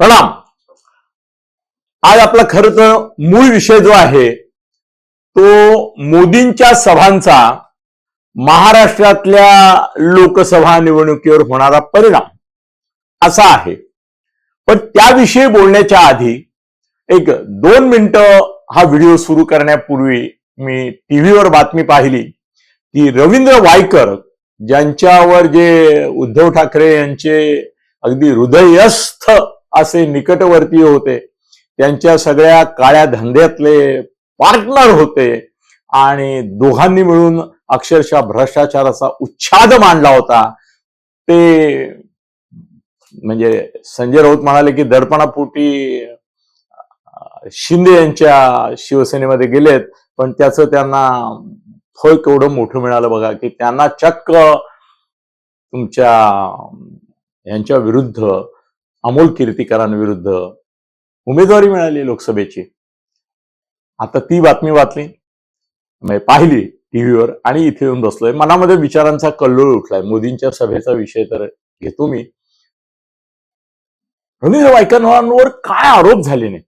प्रणाम. आज आपला खर तर मूळ विषय जो आहे तो मोदींच्या सभांचा महाराष्ट्रातल्या लोकसभा निवडणुकीवर होणारा परिणाम असा आहे. पण त्याविषयी बोलण्याच्या आधी एक दोन मिनिटं हा व्हिडिओ सुरू करण्यापूर्वी मी टीव्हीवर बातमी पाहिली की रवींद्र वायकर ज्यांच्यावर जे उद्धव ठाकरे यांचे अगदी हृदयस्थ असे निकटवर्तीय होते. त्यांच्या सगळ्या काळ्या धंद्यातले पार्टनर होते आणि दोघांनी मिळून अक्षरशः भ्रष्टाचाराचा उच्छाद मांडला होता. ते म्हणजे संजय राऊत म्हणाले की दडपणापोटी शिंदे यांच्या शिवसेनेमध्ये गेलेत पण त्याचं त्यांना फळ केवढं मोठं मिळालं बघा की त्यांना चक्क तुमच्या यांच्या विरुद्ध अमोल कीर्तिकरांविरुद्ध उमेदवारी मिळाली लोकसभेची. आता ती बातमी वाचली म्हणजे पाहिली टीव्हीवर आणि इथे येऊन बसलोय. मनामध्ये विचारांचा कल्लोळ उठलाय. मोदींच्या सभेचा विषय तर घेतो मी. रवींद्र वायकरांवर काय आरोप झाले नाही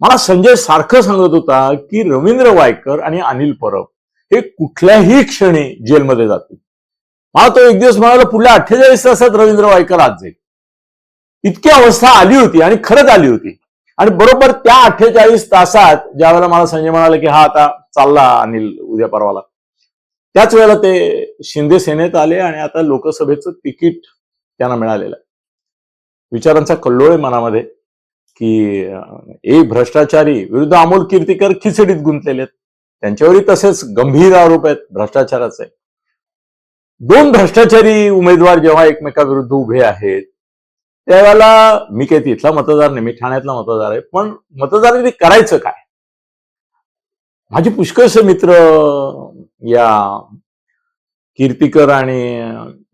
मला संजय सारखं सांगत होता की रवींद्र वायकर आणि अनिल परब हे कुठल्याही क्षणी जेलमध्ये जातील. मला तो एक दिवस म्हणाला पुढल्या अठ्ठेचाळीस तासात रवींद्र वायकर आज जाईल. इतकी अवस्था आली होती आणि खरंच आली होती. आणि बरोबर त्या अठ्ठेचाळीस तासात ज्या वेळेला मला संजय म्हणाला की हा आता चालला अनिल उद्या परवाला त्याच वेळेला ते शिंदे सेनेत आले आणि आता लोकसभेचं तिकीट त्यांना मिळालेलं आहे. विचारांचा कल्लोळ आहे मनामध्ये की ए एक भ्रष्टाचारी विरुद्ध अमोल कीर्तीकर खिचडीत गुंतलेले आहेत. त्यांच्यावरही तसेच गंभीर आरोप आहेत भ्रष्टाचाराचे दोन भ्रष्टाचारी उमेदवार जेव्हा एकमेकाविरुद्ध उभे आहेत त्यावेळेला मी काही तिथला मतदार नाही मी ठाण्यातला मतदार आहे. पण मतदारांनी करायचं काय? माझे पुष्कळसे मित्र या कीर्तिकर आणि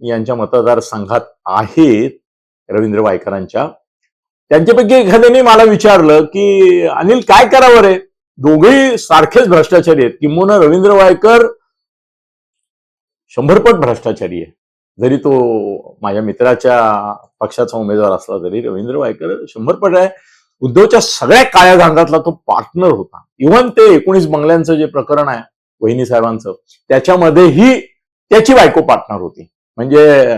यांच्या मतदारसंघात आहेत रवींद्र वायकरांच्या. त्यांच्यापैकी एखाद्याने मला विचारलं की अनिल काय करावं रे? दोघेही सारखेच भ्रष्टाचारी आहेत. किंबहुना रवींद्र वायकर शंभरपट भ्रष्टाचारी आहे. जरी तो माझ्या मित्राच्या पक्षाचा उमेदवार असला तरी रवींद्र वायकर शंभरपट आहे उद्धवच्या सगळ्या काळ्या धांगातला तो पार्टनर होता. इव्हन ते एकोणीस बंगल्यांचं जे प्रकरण आहे वहिनी साहेबांचं त्याच्यामध्येही त्याची बायको पार्टनर होती. म्हणजे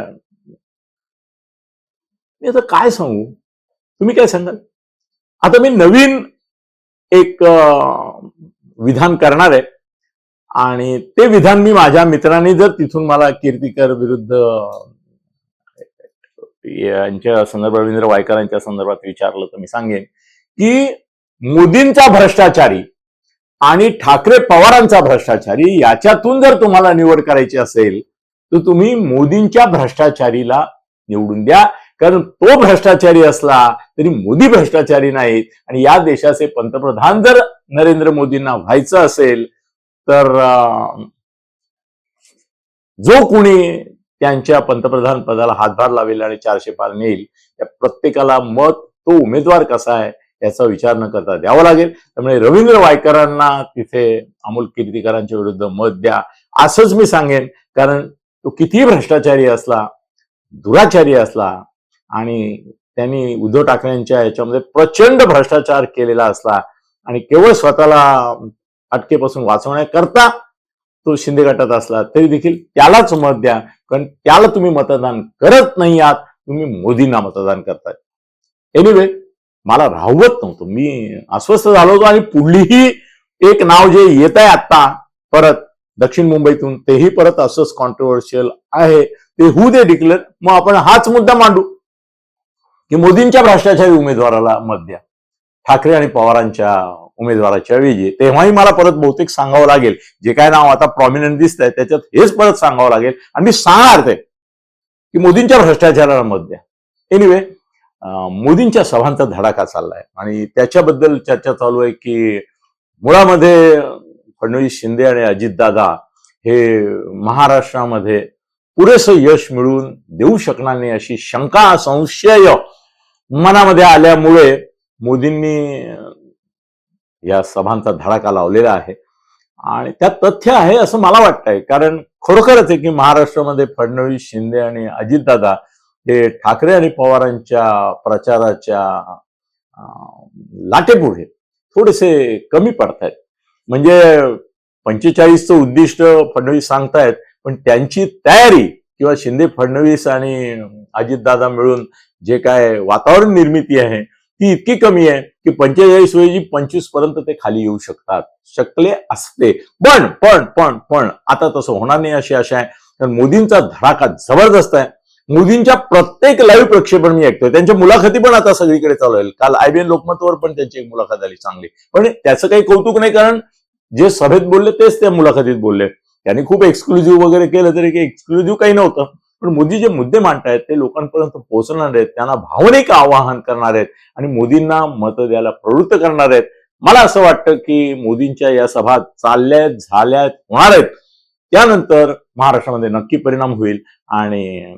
मी आता काय सांगू? तुम्ही काय सांगाल? आता मी नवीन एक विधान करणार आहे. आणि ते विधान मी माझ्या मित्रांनी जर तिथून मला कीर्तिकर विरुद्ध यांच्या संदर्भात रवींद्र वायकरांच्या संदर्भात विचारलं तर मी सांगेन की मोदींचा भ्रष्टाचारी आणि ठाकरे पवारांचा भ्रष्टाचारी याच्यातून जर तुम्हाला निवड करायची असेल तर तुम्ही मोदींच्या भ्रष्टाचारीला निवडून द्या. कारण तो भ्रष्टाचारी असला तरी मोदी भ्रष्टाचारी नाहीत. आणि या देशाचे पंतप्रधान जर नरेंद्र मोदींना व्हायचं असेल तर जो कोणी त्यांच्या पंतप्रधान पदाला हातभार लावेल आणि चारशे पार नेईल. या प्रत्येकाला मत तो उमेदवार कसा आहे याचा विचार न करता द्यावा लागेल. त्यामुळे रवींद्र वायकरांना तिथे अमोल कीर्तीकरांच्या विरुद्ध मत द्या असंच मी सांगेन. कारण तो कितीही भ्रष्टाचारी असला दुराचारी असला आणि त्यांनी उद्धव ठाकरेंच्या याच्यामध्ये प्रचंड भ्रष्टाचार केलेला असला आणि केवळ स्वतःला अटकेपासून वाचवण्याकरता तो शिंदे गटात असला तरी देखील त्यालाच मत द्या. कारण त्याला तुम्ही मतदान करत नाही आहात तुम्ही मोदींना मतदान करताय. एनिवे मला राहवत नव्हतं. मी अस्वस्थ झालो होतो आणि पुढलीही एक नाव जे येत आहे आता परत दक्षिण मुंबईतून तेही परत असंच कॉन्ट्रोवर्शियल आहे. ते होऊ दे डिक्लेअर मग आपण हाच मुद्दा मांडू. की मोदींच्या भ्रष्टाचारी उमेदवाराला मत द्या. ठाकरे आणि पवारांच्या उमेदवाराच्या वेळी. तेव्हाही मला परत बहुतेक सांगावं लागेल. जे काय नाव आता प्रॉमिनंट दिसत आहे त्याच्यात हेच परत सांगावं लागेल. आणि मी सांगणार ते की मोदींच्या भ्रष्टाचाराला मत द्या एनिवे मोदींच्या सभांचा धडाका चाललाय. आणि त्याच्याबद्दल चर्चा चालू आहे की मुळामध्ये फडणवीस शिंदे आणि अजितदादा हे महाराष्ट्रामध्ये पुरेसं यश मिळवून देऊ शकणार नाही अशी शंका संशय मनामध्ये आल्यामुळे मोदींनी या सभांचा धडाका लावलेला आहे. आणि त्यात तथ्य आहे असं मला वाटतंय. कारण खरोखरच आहे की महाराष्ट्रामध्ये फडणवीस शिंदे आणि अजितदादा हे ठाकरे आणि पवारांच्या प्रचाराच्या लाटेपुढे थोडेसे कमी पडतायत. म्हणजे पंचेचाळीसचं उद्दिष्ट फडणवीस सांगतायत पण त्यांची तयारी किंवा शिंदे फडणवीस आणि अजितदादा मिळून जे काय वातावरण निर्मिती आहे ती इतकी कमी आहे की पंचेचाळीस ऐवजी पंचवीसपर्यंत ते खाली येऊ शकतात. शकले असते. पण पण पण पण आता तसं होणार नाही अशी आशा आहे. कारण मोदींचा धडाका जबरदस्त आहे. मोदींच्या प्रत्येक लाईव्ह प्रक्षेपण मी ऐकतोय. त्यांच्या मुलाखती पण आता सगळीकडे चालू आहे काल आयबीएन लोकमतवर पण त्यांची एक मुलाखत आली चांगली. पण त्याचं काही कौतुक नाही कारण जे सभेत बोलले तेच त्या मुलाखतीत बोलले. त्यांनी खूप एक्सक्लुझिव्ह वगैरे केलं तरी काही एक्सक्लुझिव्ह काही नव्हतं. पण मोदी जे मुद्दे मांडतायत ते लोकांपर्यंत पोहोचणार आहेत त्यांना भावनिक आवाहन करणार आहेत आणि मोदींना मतं द्यायला प्रवृत्त करणार आहेत. मला असं वाटतं की मोदींच्या या सभा चालल्यात झाल्यात होणार आहेत. त्यानंतर महाराष्ट्रामध्ये नक्की परिणाम होईल आणि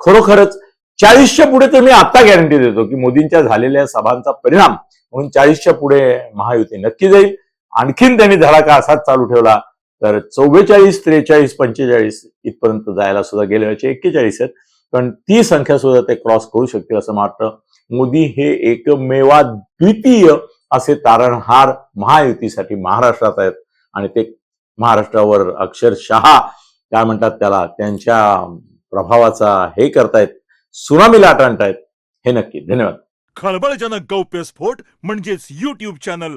खरोखरच चाळीसच्या पुढे तर मी आता गॅरंटी देतो की मोदींच्या झालेल्या सभांचा परिणाम म्हणून चाळीसच्या पुढे महायुती नक्की जाईल. आणखीन त्यांनी धडाका असाच चालू ठेवला. तर चव्वेचाळीस त्रेचाळीस पंचेचाळीस इथपर्यंत जायला सुद्धा गेले वर्षी एक्केचाळीस आहेत. पण ती संख्या सुद्धा ते क्रॉस करू शकतील असं वाटतं मोदी हे एकमेवा द्वितीय असे तारणहार महायुतीसाठी महाराष्ट्रात आहेत. आणि ते महाराष्ट्रावर अक्षरशः काय म्हणतात त्याला त्यांच्या प्रभावाचा हे करतायत सुनामी लाट आणतायत. हे नक्की. धन्यवाद. खळबळजनक गौप्यस्फोट म्हणजेच युट्यूब चॅनल